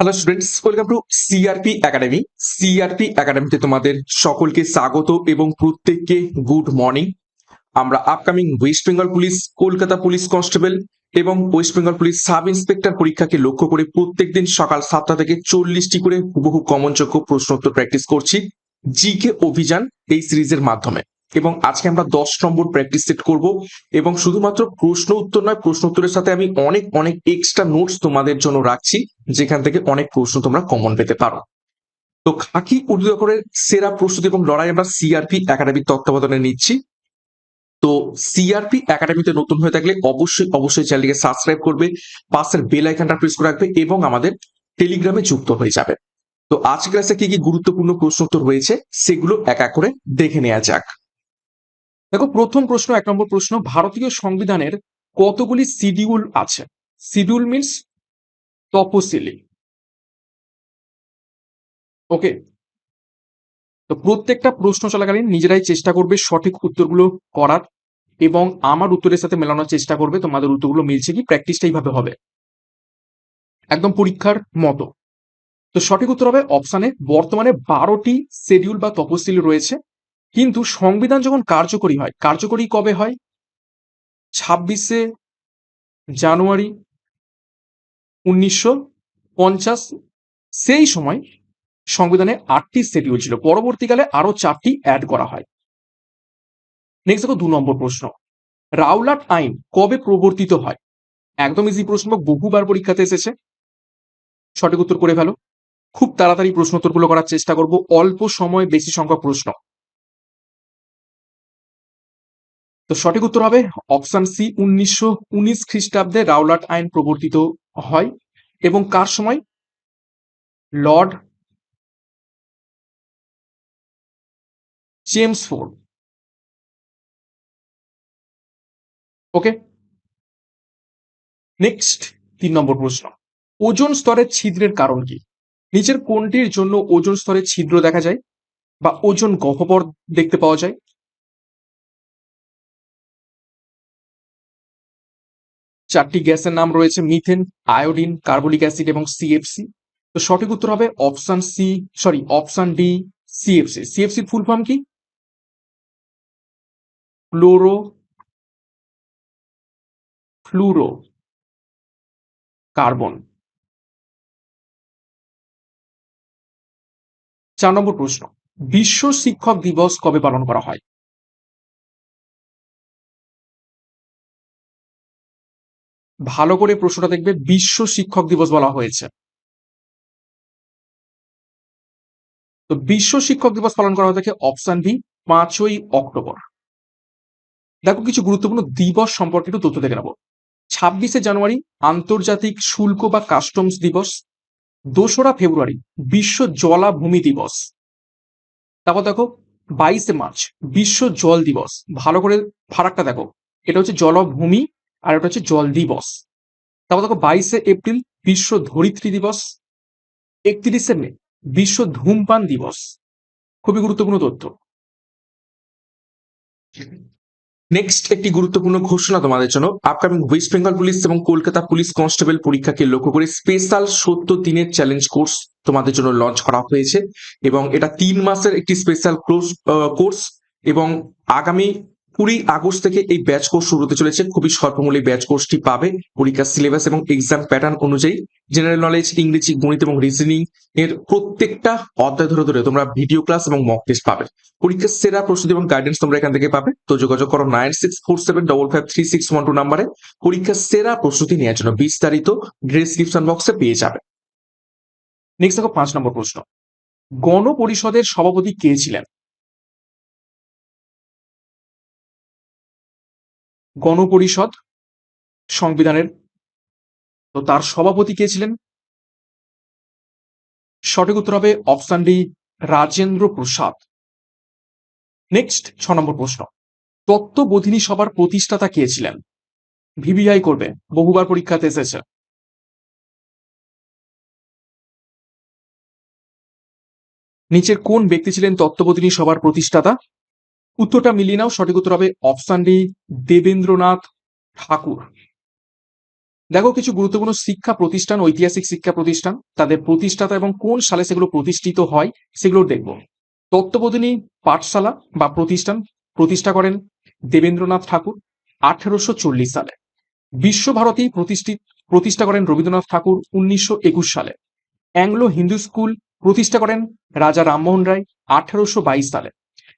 Hello students welcome to CRP academy CRP একাডেমিতে তোমাদের সকলকে স্বাগত এবং প্রত্যেককে গুড মর্নিং আমরা upcoming West Bengal police Kolkata police constable এবং West Bengal police sub inspector পরীক্ষাকে লক্ষ্য করে প্রত্যেকদিন সকাল সাতটা থেকে চল্লিশটি করে হুবহু কমনযোগ্য প্রশ্নোত্তর প্র্যাকটিস করছি। জিকে অভিযান এই সিরিজের মাধ্যমে। এবং আজকে আমরা দশ নম্বর প্র্যাকটিস সেট করব এবং শুধুমাত্র প্রশ্ন উত্তর নয়, প্রশ্ন উত্তরের সাথে আমি অনেক অনেক এক্সট্রা নোটস তোমাদের জন্য রাখছি, যেখান থেকে অনেক প্রশ্ন তোমরা কমন পেতে পারো। তো খাকি উর্দুকরের সেরা প্রস্তুতি এবং লড়াই আমরা সিআরপি একাডেমির তত্ত্বাবধানে নিচ্ছি। তো সিআরপি একাডেমিতে নতুন হয়ে থাকলে অবশ্যই অবশ্যই চ্যানেলটিকে সাবস্ক্রাইব করবে, পাশের বেল আইকনটা প্রেস করে রাখবে এবং আমাদের টেলিগ্রামে যুক্ত হয়ে যাবে। তো আজ ক্লাসে কি কি গুরুত্বপূর্ণ প্রশ্ন উত্তর রয়েছে সেগুলো এক এক করে দেখে নেওয়া যাক। দেখো, প্রথম প্রশ্ন, এক নম্বর প্রশ্ন, ভারতীয় সংবিধানের কতগুলি শিডিউল আছে? শিডিউল মিন্স তপশিলি। ওকে তো প্রত্যেকটা প্রশ্ন চলাকালীন নিজেরাই চেষ্টা করবে সঠিক উত্তরগুলো করার এবং আমার উত্তরের সাথে মেলানোর চেষ্টা করবে, তোমাদের উত্তরগুলো মিলছে কি? প্র্যাকটিসটা এইভাবে হবে। একদম পরীক্ষার মতো। তো সঠিক উত্তর হবে অপশানে বর্তমানে বারোটি শিডিউল বা তপশিলি রয়েছে। কিন্তু সংবিধান যখন কার্যকরী হয়, কার্যকরী কবে হয়? ছাব্বিশে জানুয়ারি উনিশশো পঞ্চাশ। সেই সময় সংবিধানে আটটি শিডিউল ছিল। পরবর্তীকালে আরও চারটি অ্যাড করা হয়। নেক্সট দেখো দু নম্বর প্রশ্ন। রাউলাট আইন কবে প্রবর্তিত হয়? একদম ইজি প্রশ্ন, বহুবার পরীক্ষাতে এসেছে। সঠিক উত্তর করে ফেলো। খুব তাড়াতাড়ি প্রশ্ন উত্তরগুলো করার চেষ্টা করব। অল্প সময়, বেশি সংখ্যক প্রশ্ন। তো সঠিক উত্তর হবে অপশন সি উনিশশো উনিশ খ্রিস্টাব্দে রাওলাট আইন প্রবর্তিত হয় এবং কার সময়? Lord James Ford. Okay. Next তিন নম্বর প্রশ্ন। ওজন স্তরের ছিদ্রের কারণ কি? নিচের কোনটির জন্য ওজন স্তরে ছিদ্র দেখা যায় বা ওজন গহ্বর দেখতে পাওয়া যায়? চারটি গ্যাসের নাম রয়েছে মিথেন, আয়োডিন, কার্বলিক অ্যাসিড এবং সিএফসি তো সঠিক উত্তর হবে option C, sorry, option D CFC CFC full form কি? Fluoro, fluoro, carbon. চার নম্বর প্রশ্ন, বিশ্ব শিক্ষক দিবস কবে পালন করা হয়? ভালো করে প্রশ্নটা দেখবে বিশ্ব শিক্ষক দিবস বলা হয়েছে। তো বিশ্ব শিক্ষক দিবস পালন করা হয়ে থাকে অপশন বি পাঁচই অক্টোবর। দেখো কিছু গুরুত্বপূর্ণ দিবস সম্পর্কে একটু তথ্য দেখে নেব। ছাব্বিশে জানুয়ারি, আন্তর্জাতিক শুল্ক বা কাস্টমস দিবস। দোসরা ফেব্রুয়ারি, বিশ্ব জলাভূমি দিবস। তারপর দেখো, বাইশে মার্চ, বিশ্ব জল দিবস। ভালো করে ফারাকটা দেখো। এটা হচ্ছে জলভূমি আর এটা হচ্ছে জল দিবস। তারপর দেখো বাইশে এপ্রিল বিশ্ব ধরিত্রী দিবস, একত্রিশে মে বিশ্ব ধূমপান দিবস। খুবই গুরুত্বপূর্ণ তথ্য। নেক্সট একটি গুরুত্বপূর্ণ ঘোষণা তোমাদের জন্য। আপকামিং ওয়েস্ট বেঙ্গল পুলিশ এবং কলকাতা পুলিশ কনস্টেবল পরীক্ষাকে লক্ষ্য করে স্পেশাল সত্তর দিনের চ্যালেঞ্জ কোর্স তোমাদের জন্য লঞ্চ করা হয়েছে এবং এটা তিন মাসের একটি স্পেশাল কোর্স এবং আগামী কুড়ি আগস্ট থেকে এই ব্যাচ কোর্স শুরু হতে চলেছে। খুবই স্বল্পমূল্যে ব্যাচ কোর্সটি পাবে। পরীক্ষার সিলেবাস এবং এক্সাম প্যাটার্ন অনুযায়ী জেনারেল নলেজ ইংরেজি, গণিত এবং রিজনিং এর প্রত্যেকটা অধ্যায় ধরে ধরে তোমরা ভিডিও ক্লাস এবং মক টেস্ট পাবে। পরীক্ষার সেরা প্রস্তুতি এবং গাইডেন্স তোমরা এখান থেকে পাবে। তো যোগাযোগ করো nine six four seven double five three six one two নাম্বারে পরীক্ষার সেরা প্রস্তুতি নেওয়ার জন্য বিস্তারিত ডিসক্রিপশন বক্সে পেয়ে যাবে। নেক্সট দেখো পাঁচ নম্বর প্রশ্ন। গণপরিষদের সভাপতি কে ছিলেন? গণপরিষদ সংবিধানের। তো তার সভাপতি কে ছিলেন? সঠিক উত্তর হবে option D, Rajendra Prasad. Next, ছ নম্বর প্রশ্ন। তত্ত্ববোধিনী সভার প্রতিষ্ঠাতা কে ছিলেন? ভিভিআই করবে, বহুবার পরীক্ষাতে এসেছে। নিচের কোন ব্যক্তি ছিলেন তত্ত্ববোধিনী সভার প্রতিষ্ঠাতা? উত্তরটা মিলিয়ে নাও, সঠিক উত্তর হবে অপশন ডি দেবেন্দ্রনাথ ঠাকুর। দেখো, কিছু গুরুত্বপূর্ণ শিক্ষা প্রতিষ্ঠান, ঐতিহাসিক শিক্ষা প্রতিষ্ঠান, তাদের প্রতিষ্ঠাতা এবং কোন সালে সেগুলো প্রতিষ্ঠিত হয়, সেগুলো দেখব। তত্ত্ববোধিনী পাঠশালা বা প্রতিষ্ঠান প্রতিষ্ঠা করেন দেবেন্দ্রনাথ ঠাকুর আঠেরোশো চল্লিশ সালে। বিশ্বভারতী প্রতিষ্ঠিত প্রতিষ্ঠা করেন রবীন্দ্রনাথ ঠাকুর উনিশশো একুশ সালে। অ্যাংলো হিন্দু স্কুল প্রতিষ্ঠা করেন রাজা রামমোহন রায় আঠেরোশো বাইশ সালে।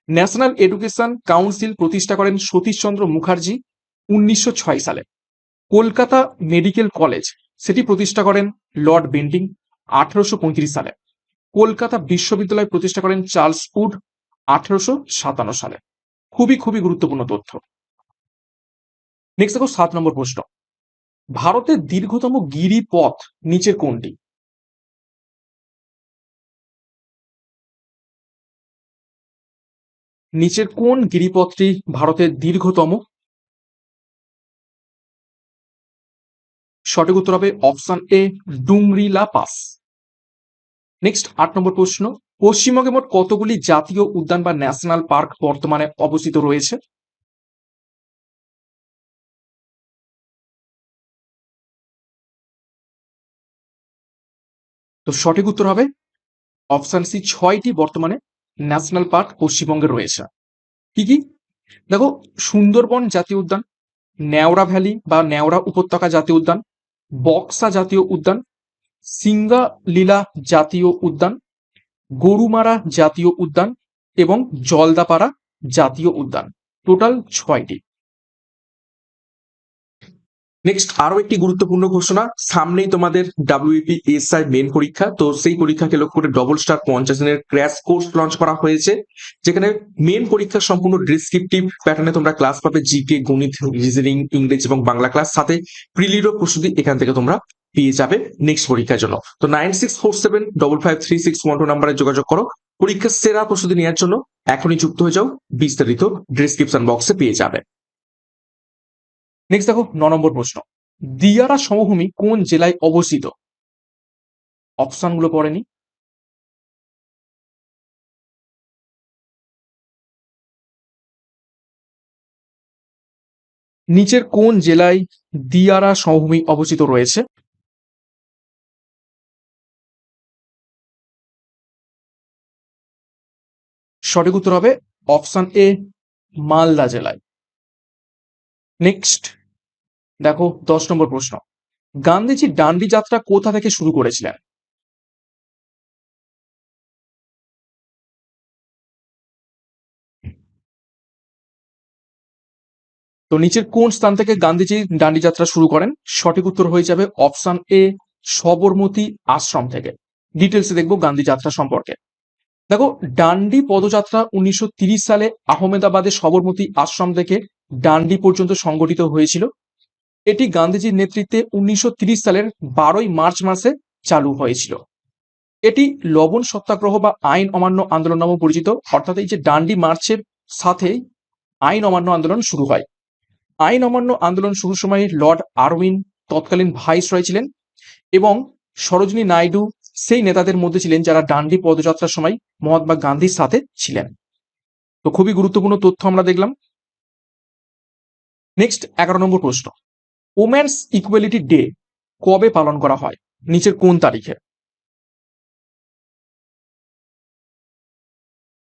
ন্যাশনাল এডুকেশন কাউন্সিল প্রতিষ্ঠা করেন সতীশচন্দ্র মুখার্জি উনিশশো ছয় সালে। কলকাতা মেডিকেল কলেজ, সেটি প্রতিষ্ঠা করেন লর্ড বেন্ডিং আঠারোশো পঁয়ত্রিশ সালে। কলকাতা বিশ্ববিদ্যালয় প্রতিষ্ঠা করেন চার্লস উড আঠারোশো সাতান্ন সালে। খুবই খুবই গুরুত্বপূর্ণ তথ্য। নেক্সট দেখো, সাত নম্বর প্রশ্ন। ভারতের দীর্ঘতম গিরিপথ নিচের কোনটি? নিচের কোন গিরিপথটি ভারতের দীর্ঘতম? সঠিক উত্তর হবে option A Dungrila pass. Next, আট নম্বর প্রশ্ন, পশ্চিমবঙ্গে মোট কতগুলি জাতীয় উদ্যান বা ন্যাশনাল পার্ক বর্তমানে অবস্থিত রয়েছে? তো সঠিক উত্তর হবে অপশন সি, ছয়টি বর্তমানে ন্যাশনাল পার্ক পশ্চিমবঙ্গে রয়েছে। কি কি? দেখো, সুন্দরবন জাতীয় উদ্যান নেওড়া ভ্যালি বা নেওড়া উপত্যকা জাতীয় উদ্যান, বক্সা জাতীয় উদ্যান সিঙ্গালীলা জাতীয় উদ্যান, গরুমারা জাতীয় উদ্যান এবং জলদাপাড়া জাতীয় উদ্যান। টোটাল ছয়টি। নেক্সট আরও একটি গুরুত্বপূর্ণ ঘোষণা, সামনেই তোমাদের ডাব্লিউপি এসআই মেন পরীক্ষা। তো সেই পরীক্ষাকে লক্ষ্য করে ডবল স্টার পঞ্চাশ দিনের ক্র্যাশ কোর্স লঞ্চ করা হয়েছে, যেখানে মেন পরীক্ষার সম্পূর্ণ ডিসক্রিপটিভ প্যাটার্নে তোমরা ক্লাস পাবে জিকে গণিত রিজনিং ইংরেজি এবং বাংলা ক্লাস সাথে প্রিলিরো প্রস্তুতি এখান থেকে তোমরা পেয়ে যাবে নেক্সট পরীক্ষার জন্য। তো nine six four seven double five three six one two নাম্বারে যোগাযোগ করো। পরীক্ষার সেরা প্রস্তুতি নেওয়ার জন্য এখনই যুক্ত হয়ে যাও। বিস্তারিত ডিসক্রিপশন বক্সে পেয়ে যাবে। নেক্সট দেখো ন নম্বর প্রশ্ন। দিয়ারা সমভূমি কোন জেলায় অবস্থিত? অপশনগুলো পড়েনি নিচের কোন জেলায় দিয়ারা সমভূমি অবস্থিত রয়েছে? সঠিক উত্তর হবে অপশন এ মালদা জেলায়। নেক্সট দেখো, দশ নম্বর প্রশ্ন। গান্ধীজি ডান্ডি যাত্রা কোথা থেকে শুরু করেছিলেন? তো নিচের কোন স্থান থেকে গান্ধীজি ডান্ডি যাত্রা শুরু করেন? সঠিক উত্তর হয়ে যাবে অপশন এ, সবরমতী আশ্রম থেকে। ডিটেলসে দেখব গান্ধী যাত্রা সম্পর্কে। দেখো ডান্ডি পদযাত্রা উনিশশো সালে আহমেদাবাদের সবরমতী আশ্রম থেকে ডান্ডি পর্যন্ত সংগঠিত হয়েছিল। এটি গান্ধীজির নেতৃত্বে উনিশশো সালের বারোই মার্চ মাসে চালু হয়েছিল। এটি লবণ সত্যাগ্রহ বা আইন অমান্য আন্দোলন নামে পরিচিত। অর্থাৎ এই যে ডান্ডি মার্চের সাথে আইন অমান্য আন্দোলন শুরু হয়। আইন অমান্য আন্দোলন শুরুর সময় লর্ড আরউইন তৎকালীন ভাইস রয় ছিলেন এবং সরোজিনী নাইডু সেই নেতাদের মধ্যে ছিলেন যারা ডান্ডি পদযাত্রার সময় মহাত্মা গান্ধীর সাথে ছিলেন। তো খুবই গুরুত্বপূর্ণ তথ্য আমরা দেখলাম। নেক্সট এগারো নম্বর প্রশ্ন। ওমেন্স ইকুয়ালিটি ডে কবে পালন করা হয়? নিচের কোন তারিখে?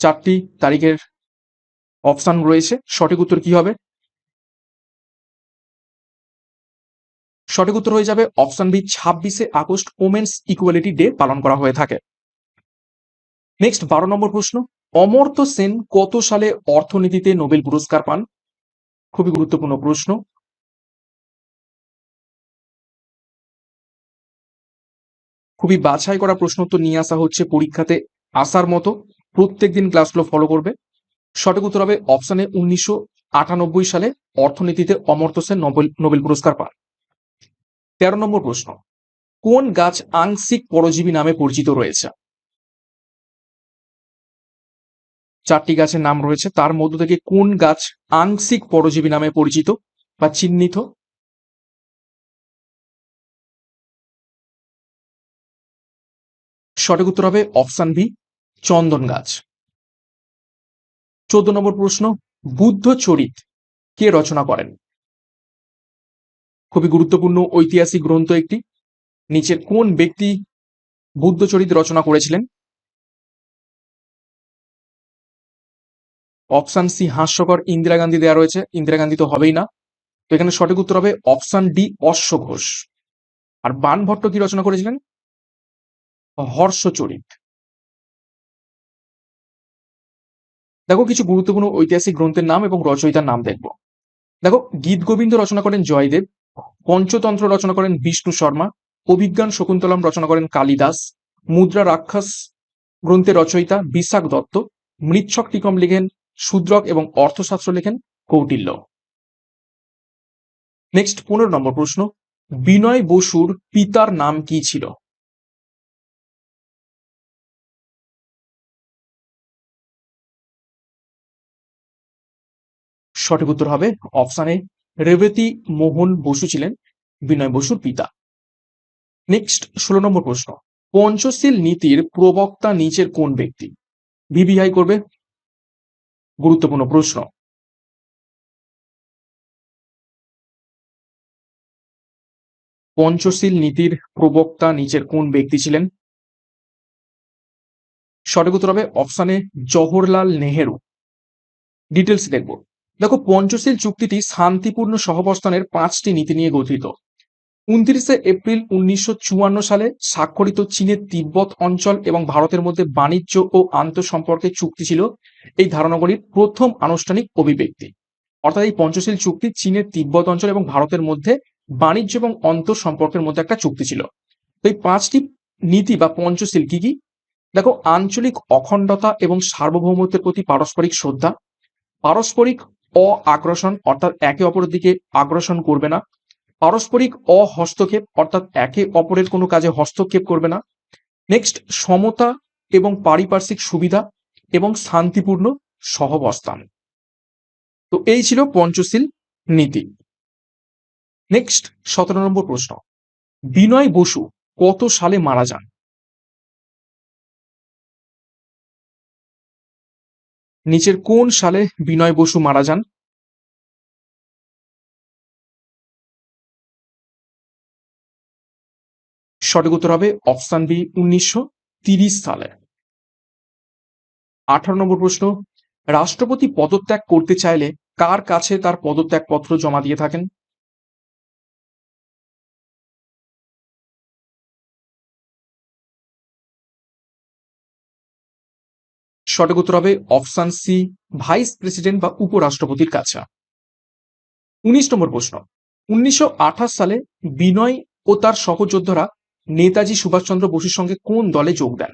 চারটি তারিখের অপশন রয়েছে। সঠিক উত্তর কি হবে? সঠিক উত্তর হয়ে যাবে অপশন বি, ছাব্বিশে আগস্ট ওমেন্স ইকুয়ালিটি ডে পালন করা হয়ে থাকে। নেক্সট বারো নম্বর প্রশ্ন। অমর্ত্য সেন কত সালে অর্থনীতিতে নোবেল পুরস্কার পান? খুবই গুরুত্বপূর্ণ প্রশ্ন। খুবই বাছাই করা প্রশ্ন তো নিয়ে আসা হচ্ছে পরীক্ষাতে আসার মতো। প্রত্যেকদিন ক্লাসগুলো ফলো করবে। সঠিক উত্তর হবে অপশানে উনিশশো আটানব্বই সালে অর্থনীতিতে অমর্ত্য সেন নোবেল নোবেল পুরস্কার পান। তেরো নম্বর প্রশ্ন, কোন গাছ আংশিক পরজীবী নামে পরিচিত রয়েছে? চারটি গাছের নাম রয়েছে। তার মধ্য থেকে কোন গাছ আংশিক পরজীবী নামে পরিচিত বা চিহ্নিত? সঠিক উত্তর হবে অপশান বি, চন্দন গাছ। চোদ্দ নম্বর প্রশ্ন, বুদ্ধ চরিত কে রচনা করেন? খুবই গুরুত্বপূর্ণ ঐতিহাসিক গ্রন্থ একটি। নিচের কোন ব্যক্তি বুদ্ধচরিত রচনা করেছিলেন? অপশান সি, হাস্যকর, ইন্দিরা গান্ধী দেওয়া রয়েছে। ইন্দিরা গান্ধী তো হবেই না। তো এখানে সঠিক উত্তর হবে অপশান ডি অশ্ব ঘোষ আর বানভট্ট কি রচনা করেছিলেন? হর্ষচরিত। দেখো কিছু গুরুত্বপূর্ণ ঐতিহাসিক গ্রন্থের নাম এবং রচয়িতার নাম দেখব। দেখো, গীত গোবিন্দ রচনা করেন জয়দেব, পঞ্চতন্ত্র রচনা করেন বিষ্ণু শর্মা, অভিজ্ঞান শকুন্তলম রচনা করেন কালিদাস, মুদ্রা রাক্ষস গ্রন্থের রচয়িতা বিশাখ দত্ত মৃচ্ছক টিকম লিখেন শূদ্রক এবং অর্থশাস্ত্র লেখেন কৌটিল্য। নেক্সট পনেরো নম্বর প্রশ্ন, বিনয় বসুর পিতার নাম কি ছিল? সঠিক উত্তর হবে অপশানে রেবতী মোহন বসু ছিলেন, বিনয় বসুর পিতা। নেক্সট, ষোলো নম্বর প্রশ্ন। পঞ্চশীল নীতির প্রবক্তা নিচের কোন ব্যক্তি? ভিভিআই করবে গুরুত্বপূর্ণ প্রশ্ন। পঞ্চশীল নীতির প্রবক্তা নিচের কোন ব্যক্তি ছিলেন? সঠিক উত্তর হবে অপশানে জওহরলাল নেহেরু। ডিটেলস দেখব। দেখো, পঞ্চশীল চুক্তিটি শান্তিপূর্ণ সহবস্থানের পাঁচটি নীতি নিয়ে গঠিত। উনত্রিশে এপ্রিল উনিশশো চুয়ান্ন সালে স্বাক্ষরিত চীনের তিব্বত অঞ্চল এবং ভারতের মধ্যে বাণিজ্য ও আন্তঃসম্পর্কের চুক্তি ছিল এই ধারণাগুলির প্রথম আনুষ্ঠানিক অভিব্যক্তি। অর্থাৎ এই পঞ্চশীল চুক্তি চীনের তিব্বত অঞ্চল এবং ভারতের মধ্যে বাণিজ্য এবং অন্তঃসম্পর্কের মধ্যে একটা চুক্তি ছিল। তো এই পাঁচটি নীতি বা পঞ্চশীল কি কি? দেখো, আঞ্চলিক অখণ্ডতা এবং সার্বভৌমত্বের প্রতি পারস্পরিক শ্রদ্ধা, পারস্পরিক অ আগ্রাসন অর্থাৎ একে অপরের দিকে আগ্রাসন করবে না। পারস্পরিক অহস্তক্ষেপ অর্থাৎ একে অপরের কোনো কাজে হস্তক্ষেপ করবে না। নেক্সট সমতা এবং পারিপার্শ্বিক সুবিধা এবং শান্তিপূর্ণ সহবস্থান। তো এই ছিল পঞ্চশীল নীতি। নেক্সট সতেরো নম্বর প্রশ্ন। বিনয় বসু কত সালে মারা যান? নিচের কোন সালে বিনয় বসু মারা যান? সঠিক উত্তর হবে অপশান বি, উনিশশো সালে। আঠারো নম্বর প্রশ্ন, রাষ্ট্রপতি পদত্যাগ করতে চাইলে কার কাছে তার পদত্যাগ পত্র জমা দিয়ে থাকেন? সঠিক উত্তর হবে অপশন সি, ভাইস প্রেসিডেন্ট বা উপরাষ্ট্রপতির কাছে। উনিশ নম্বর প্রশ্ন। উনিশশো আঠাশ সালে বিনয় ও তার সহযোদ্ধারা নেতাজি সুভাষচন্দ্র বসুর সঙ্গে কোন দলে যোগ দেন?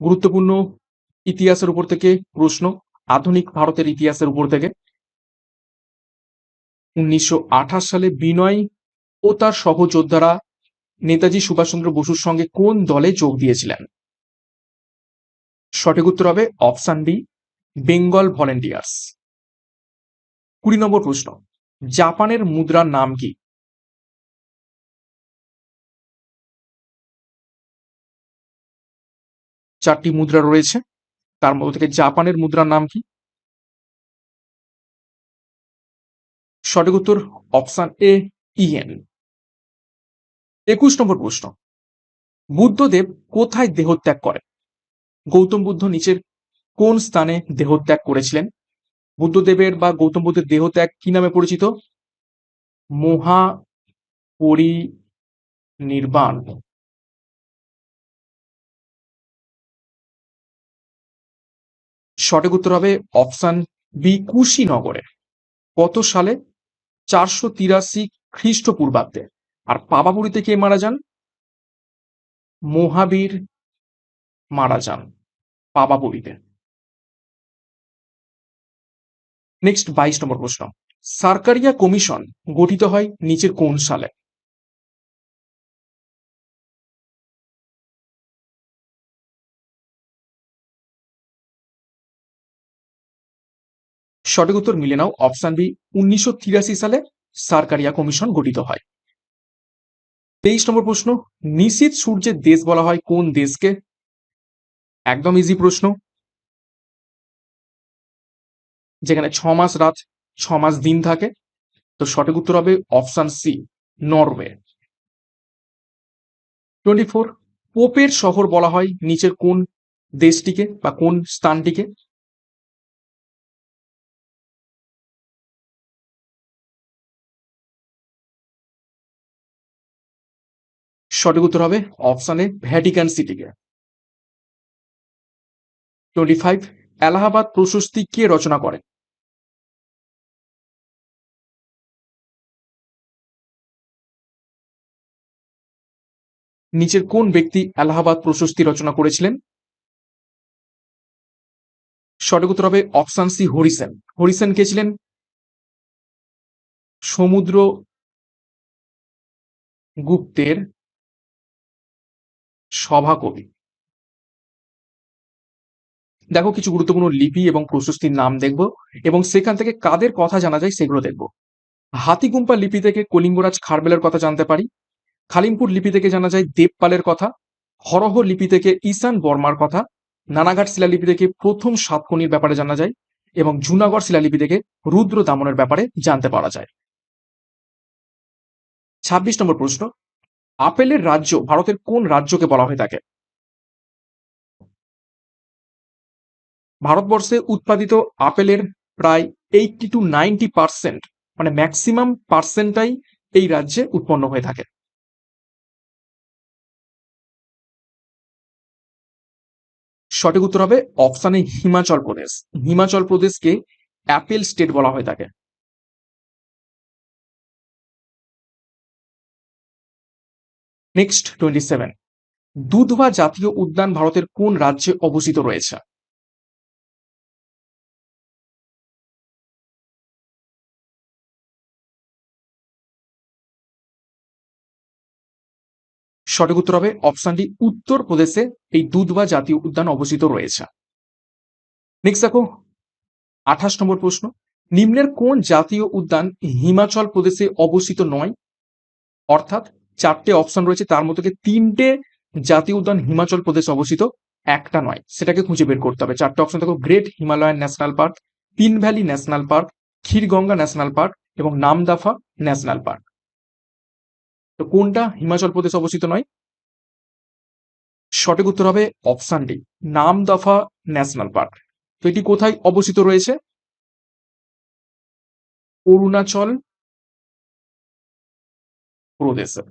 গুরুত্বপূর্ণ ইতিহাসের উপর থেকে প্রশ্ন, আধুনিক ভারতের ইতিহাসের উপর থেকে। উনিশশো আঠাশ সালে বিনয় ও তার সহযোদ্ধারা নেতাজি সুভাষচন্দ্র বসুর সঙ্গে কোন দলে যোগ দিয়েছিলেন? সঠিক উত্তর হবে অপশন ডি বেঙ্গল ভলেন্টিয়ার্স। কুড়ি নম্বর প্রশ্ন, জাপানের মুদ্রার নাম কি? চারটি মুদ্রা রয়েছে, তার মধ্যে থেকে জাপানের মুদ্রার নাম কি? সঠিক উত্তর অপশন এ ইএন একুশ নম্বর প্রশ্ন, বুদ্ধদেব কোথায় দেহত্যাগ করেন? গৌতম বুদ্ধ নিচের কোন স্থানে দেহত্যাগ করেছিলেন? বুদ্ধদেবের বা গৌতম বুদ্ধের দেহত্যাগ কি নামে পরিচিত? মহা পরিনির্বাণ সঠিক উত্তর হবে অপশন বি, কুশীনগরে। কত সালে? চারশো তিরাশি খ্রিস্টপূর্বাব্দে। আর পাবাপুরীতে কে মারা যান? মহাবীর মারা যান। পাবাপুরীতে নেক্সট বাইশ নম্বর প্রশ্ন। সার্কারিয়া কমিশন গঠিত হয় নিচের কোন সালে? সঠিক উত্তর মিলে নাও অপশন বি উনিশশো তিরাশি সালে সার্কারিয়া কমিশন গঠিত হয়। তেইশ নম্বর প্রশ্ন নিশীত সূর্যের দেশ বলা হয় কোন দেশকে? একদম ইজি প্রশ্ন। যেখানে ছ মাস রাত, ছ মাস দিন থাকে। তো সঠিক উত্তর হবে option C Norway twenty four পোপের শহর বলা হয় নিচের কোন দেশটিকে বা কোন স্থানটিকে? সঠিক উত্তর হবে অপশানে ভ্যাটিকান সিটিকে টোয়েন্টি ফাইভ এলাহাবাদ প্রশস্তি কে রচনা করেন নিচের কোন ব্যক্তি এলাহাবাদ প্রশস্তি রচনা করেছিলেন? সঠিক উত্তর হবে অপশান সি, হরিসেন। হরিসেন কে ছিলেন? সমুদ্র গুপ্তের সভাকবি। দেখো কিছু গুরুত্বপূর্ণ লিপি এবং প্রশস্তির নাম দেখব এবং সেখান থেকে কাদের কথা জানা যায় সেগুলো দেখব। হাতিগুম্পা লিপি থেকে কলিঙ্গরাজ খারবেলের কথা জানতে পারি। খালিমপুর লিপি থেকে জানা যায় দেবপালের কথা। হরহ লিপি থেকে ঈশান বর্মার কথা। নানাঘাট শিলালিপি থেকে প্রথম সাতকর্ণীর ব্যাপারে জানা যায় এবং জুনাগড় শিলালিপি থেকে রুদ্র দামনের ব্যাপারে জানতে পারা যায়। ছাব্বিশ নম্বর প্রশ্ন, আপেলের রাজ্য ভারতের কোন রাজ্যকে বলা হয়ে থাকে ভারতবর্ষে উৎপাদিত আপেলের প্রায় এইটটি টু নাইনটি পার্সেন্ট মানে ম্যাক্সিমাম পার্সেন্টটাই এই রাজ্যে উৎপন্ন হয়ে থাকে। সঠিক উত্তর হবে অপশানে হিমাচল প্রদেশ হিমাচল প্রদেশকে অ্যাপেল স্টেট বলা হয়ে থাকে। নেক্সট টোয়েন্টি সেভেন দুধবা জাতীয় উদ্যান ভারতের কোন রাজ্যে অবস্থিত রয়েছে? সঠিক উত্তর হবে অপশনটি উত্তর প্রদেশে এই দুধবা জাতীয় উদ্যান অবস্থিত রয়েছে। নেক্সট দেখো, আঠাশ নম্বর প্রশ্ন, নিম্নের কোন জাতীয় উদ্যান হিমাচল প্রদেশে অবস্থিত নয়? অর্থাৎ চারটে অপশন রয়েছে, তার মধ্যে তিনটে জাতীয় উদ্যান হিমাচল প্রদেশে অবস্থিত, একটা নয়। সেটাকে খুঁজে বের করতে হবে। চারটে অপশন দেখো, গ্রেট হিমালয়ান ন্যাশনাল পার্ক, তিন valley national park, Khirganga national park এবং নামদাফা ন্যাশনাল পার্ক। তো কোনটা? হিমাচল প্রদেশ অবস্থিত নয়। সঠিক উত্তর হবে option D Namdapha national park তো এটি কোথায় অবস্থিত রয়েছে? অরুণাচল প্রদেশে।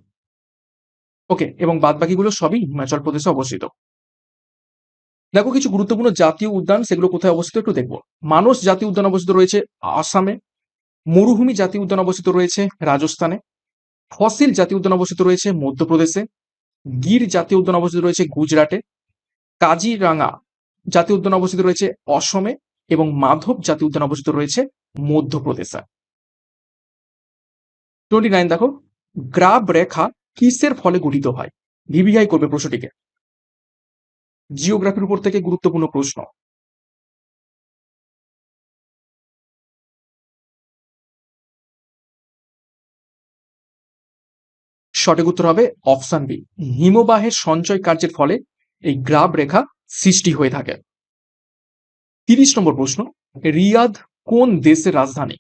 ওকে, এবং বাদ বাকিগুলো সবই হিমাচল প্রদেশে অবস্থিত। দেখো, কিছু গুরুত্বপূর্ণ জাতীয় উদ্যান, সেগুলো কোথায় অবস্থিত একটু দেখব। মানস জাতীয় উদ্যান অবস্থিত রয়েছে আসামে। মরুভূমি জাতীয় উদ্যান অবস্থিত রয়েছে রাজস্থানে। ফসিল জাতীয় উদ্যান অবস্থিত রয়েছে মধ্যপ্রদেশে, গির জাতীয় উদ্যান অবস্থিত রয়েছে গুজরাটে কাজিরাঙ্গা জাতীয় উদ্যান অবস্থিত রয়েছে অসমে এবং মাধব জাতীয় উদ্যান অবস্থিত রয়েছে মধ্যপ্রদেশে। টোয়েন্টি নাইন দেখো, গ্রাব রেখা কিসের ফলে গঠিত হয়? ভিভিআই করবে প্রশ্নটিকে। জিওগ্রাফির উপর থেকে গুরুত্বপূর্ণ প্রশ্ন। সঠিক উত্তর হবে অপশন বি। হিমবাহের সঞ্চয় কার্যের ফলে এই গ্রাব রেখা সৃষ্টি হয়ে থাকে। তিরিশ নম্বর প্রশ্ন, রিয়াদ কোন দেশের রাজধানী?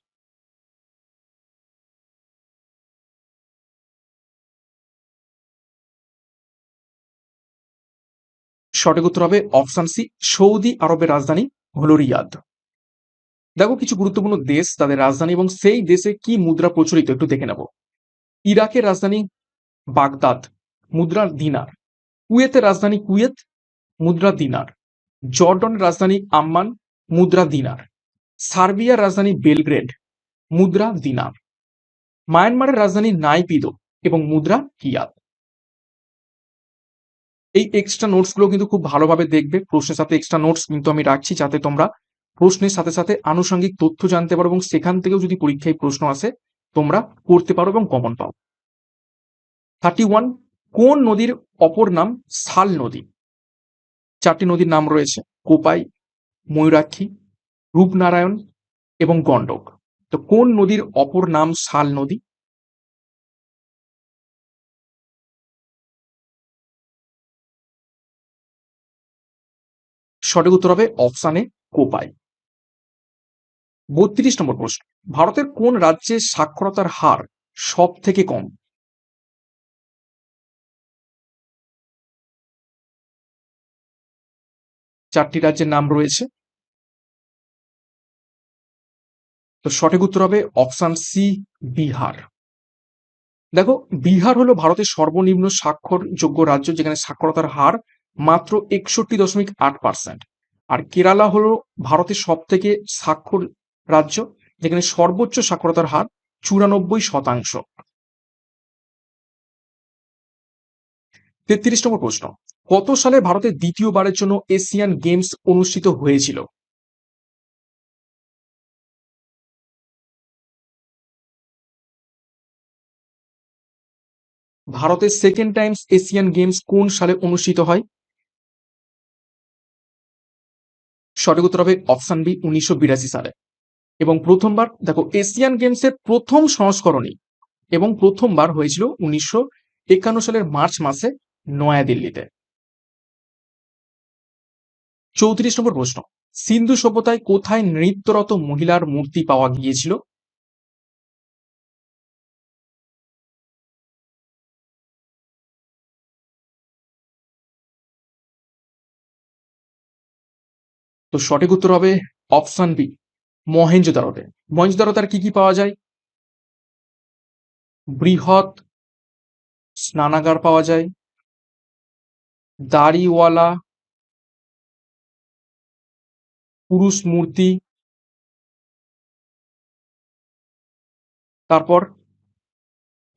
সঠিক উত্তর হবে অপশন সি, সৌদি আরবের রাজধানী হলো রিয়াদ। দেখো কিছু গুরুত্বপূর্ণ দেশ তাদের রাজধানী এবং সেই দেশে কি মুদ্রা প্রচলিত একটু দেখে নেব। ইরাকের রাজধানী বাগদাদ মুদ্রা দিনার। কুয়েতের রাজধানী কুয়েত মুদ্রা দিনার। জর্ডনের রাজধানী আম্মান মুদ্রা দিনার। সার্বিয়ার রাজধানী বেলগ্রেড মুদ্রা দিনার। মায়ানমারের রাজধানী নাইপিদো এবং মুদ্রা কিয়াত। এই এক্সট্রা নোটসগুলো কিন্তু খুব ভালোভাবে দেখবে। প্রশ্নের সাথে এক্সট্রা নোটস কিন্তু আমি রাখছি যাতে তোমরা প্রশ্নের সাথে সাথে আনুষঙ্গিক তথ্য জানতে পারো এবং সেখান থেকেও যদি পরীক্ষায় প্রশ্ন আসে, তোমরা করতে পারো এবং কমন পাও। থার্টি ওয়ান, কোন নদীর অপর নাম শাল নদী? চারটি নদীর নাম রয়েছে, কোপাই, ময়ূরাক্ষী, রূপনারায়ণ এবং গণ্ডক। তো কোন নদীর অপর নাম শাল নদী? সঠিক উত্তর হবে অপশানে কোপাই। বত্রিশ নম্বর প্রশ্ন, ভারতের কোন রাজ্যে সাক্ষরতার হার সব থেকে কম? চারটি রাজ্যের নাম রয়েছে। তো সঠিক উত্তর হবে অপশন সি, বিহার। দেখো, বিহার হলো ভারতের সর্বনিম্ন স্বাক্ষরযোগ্য রাজ্য যেখানে সাক্ষরতার হার মাত্র একষট্টি দশমিক আট পার্সেন্ট। আর কেরালা হলো ভারতের সব থেকে স্বাক্ষর রাজ্য যেখানে সর্বোচ্চ সাক্ষরতার হার চুরানব্বই শতাংশ। তেত্রিশ নম্বর প্রশ্ন, কত সালে ভারতের দ্বিতীয়বারের জন্য এশিয়ান গেমস অনুষ্ঠিত হয়েছিল? ভারতের সেকেন্ড টাইমস এশিয়ান গেমস কোন সালে অনুষ্ঠিত হয়? সঠিক উত্তর হবে অপশন বি, উনিশশো বিরাশি সালে। এবং প্রথমবার, দেখো, এশিয়ান গেমসের প্রথম সংস্করণই এবং প্রথমবার হয়েছিল উনিশশো একান্ন সালের মার্চ মাসে নয়াদিল্লিতে। চৌত্রিশ নম্বর প্রশ্ন। সিন্ধু সভ্যতায় কোথায় নৃত্যরত মহিলার মূর্তি পাওয়া গিয়েছিল? তো সঠিক উত্তর হবে অপশন বি মহেঞ্জোদারোতে মহেঞ্জোদারোতে কি কি পাওয়া যায়? বৃহৎ স্নানাগার পাওয়া যায় দাড়িওয়ালা, পুরুষ মূর্তি, তারপর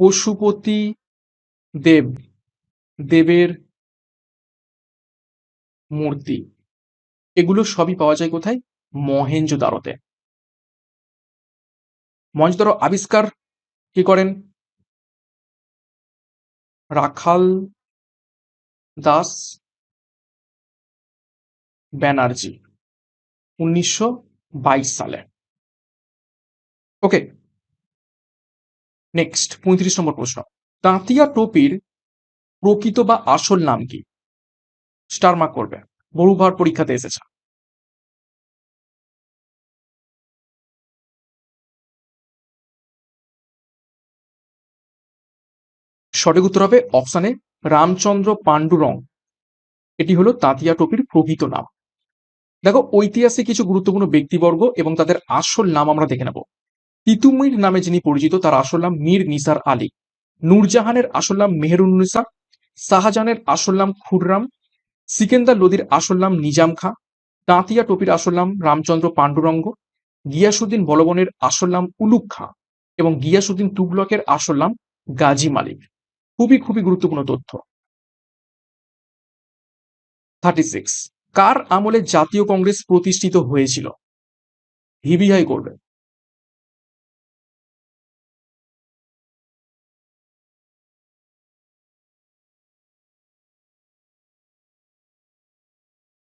পশুপতি দেব, দেবের মূর্তি। এগুলো সবই পাওয়া যায় কোথায়? মহেঞ্জোদারোতে মহেঞ্জোদারো আবিষ্কার কি করেন? রাখাল দাস ব্যানার্জি উনিশশো বাইশ সালে। ওকে, নেক্সট, পঁয়ত্রিশ নম্বর প্রশ্ন। তাঁতিয়া টোপির প্রকৃত বা আসল নাম কি? স্টার মার্ক করবে। বহুবার পরীক্ষাতে এসেছে। সঠিক উত্তর হবে অপশানে রামচন্দ্র পাণ্ডুরং। এটি হলো তাঁতিয়া টোপির প্রকৃত নাম। দেখো, ঐতিহাসিক কিছু গুরুত্বপূর্ণ ব্যক্তিবর্গ এবং তাদের আসল নাম আমরা দেখে নেব। তিতুমির নামে যিনি পরিচিত, তার আসল নাম মীর নিসার আলী। নূরজাহানের আসল নাম মেহেরুন্নিসা শাহজাহানের আসল নাম খুররাম। সিকেন্দার লোদির আসল নাম নিজাম খাঁ। তাঁতিয়া টোপির আসল নাম রামচন্দ্র পাণ্ডুরঙ্গ। গিয়াসুদ্দিন বলবনের আসল নাম উলুক খাঁ এবং গিয়াসুদ্দিন তুগলকের আসল নাম গাজী মালিক। খুবই খুবই গুরুত্বপূর্ণ তথ্য। থার্টি সিক্স কার আমলে জাতীয় কংগ্রেস প্রতিষ্ঠিত হয়েছিল? হিবিহাই করবে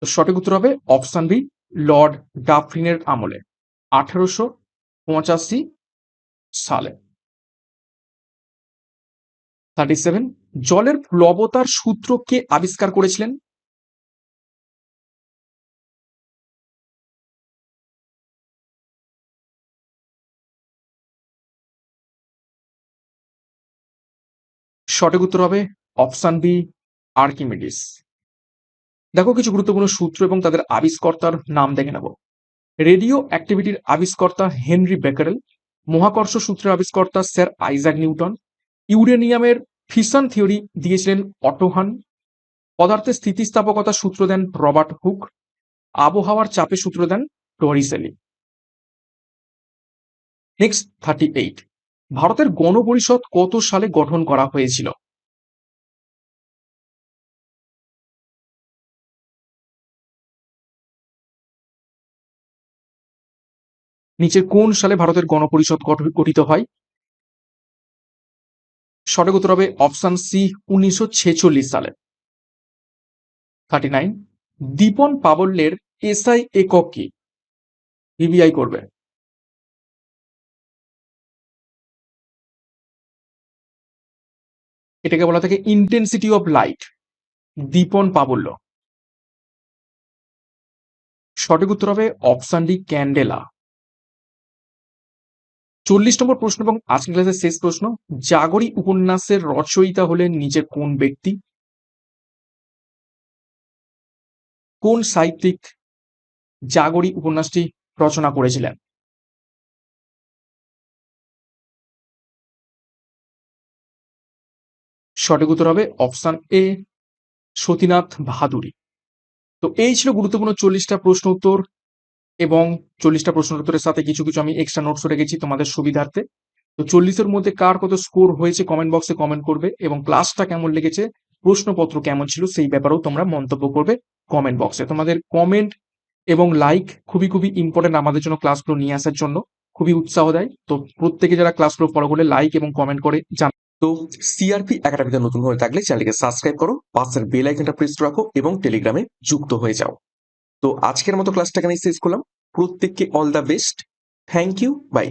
সঠিক উত্তর হবে অপশন বি, লর্ড ডাফরিনের আমলে, আঠারোশো পঁচাশি সালে। থার্টি সেভেন জলের প্লবতার সূত্র কে আবিষ্কার করেছিলেন। সঠিক উত্তর হবে অপশন বি, আর্কিমিডিস। দেখো কিছু গুরুত্বপূর্ণ সূত্র এবং তাদের আবিষ্কর্তার নাম দেখে নেব। রেডিও অ্যাক্টিভিটির আবিষ্কর্তা হেনরি বেকারেল, মহাকর্ষ সূত্রের আবিষ্কর্তা স্যার আইজাক নিউটন ইউরেনিয়ামের ফিশন থিওরি দিয়েছিলেন অটোহান। পদার্থের স্থিতিস্থাপকতা সূত্র দেন রবার্ট হুক। আবহাওয়ার চাপে সূত্র দেন টরিসেলি নেক্সট, থার্টি এইট। ভারতের গণপরিষদ কত সালে গঠন করা হয়েছিল? নিচে কোন সালে ভারতের গণপরিষদ গঠিত হয়? সঠিক উত্তর হবে অপশন সি, উনিশশো ছেচল্লিশ সালে। থার্টি নাইন দীপন পাবল্যের এসআই একক কি? ভিভিআই করবে। এটাকে বলা থাকে ইন্টেন্সিটি অফ লাইট দীপন পাবল্য। সঠিক উত্তর হবে অপশন ডি, ক্যান্ডেলা। চল্লিশ নম্বর প্রশ্ন এবং আজকের ক্লাসের শেষ প্রশ্ন, জাগরি উপন্যাসের রচয়িতা হলেন নিজে কোন ব্যক্তি? কোন সাহিত্যিক জাগরি উপন্যাসটি রচনা করেছিলেন? সঠিক উত্তর হবে অপশন এ সতীনাথ বাহাদুরি। তো এই ছিল গুরুত্বপূর্ণ চল্লিশটা প্রশ্ন উত্তর। এবং চল্লিশটা প্রশ্ন উত্তরের সাথে কিছু কিছু আমি এক্সট্রা নোটস রেখেছি তোমাদের সুবিধার্থে। তো চল্লিশের মধ্যে কার কত স্কোর হয়েছে কমেন্ট বক্সে কমেন্ট করবে এবং ক্লাসটা কেমন লেগেছে, প্রশ্নপত্র কেমন ছিল সেই ব্যাপারেও তোমরা মন্তব্য করবে কমেন্ট বক্সে তোমাদের কমেন্ট এবং লাইক খুবই খুবই ইম্পর্টেন্ট আমাদের জন্য ক্লাসগুলো নিয়ে আসার জন্য, খুবই উৎসাহ দেয় তো প্রত্যেকে যারা ক্লাসগুলো ফলো করে লাইক এবং কমেন্ট করে জান তো সিআরপি একাডেমিতে নতুন হয়ে থাকলে চ্যানেলকে সাবস্ক্রাইব করো, পাশের বেল আইকনটা প্রেস রাখো এবং টেলিগ্রামে যুক্ত হয়ে যাও। তো আজকের মতো ক্লাসটা এখানে শেষ করলাম। প্রত্যেককে all the best thank you bye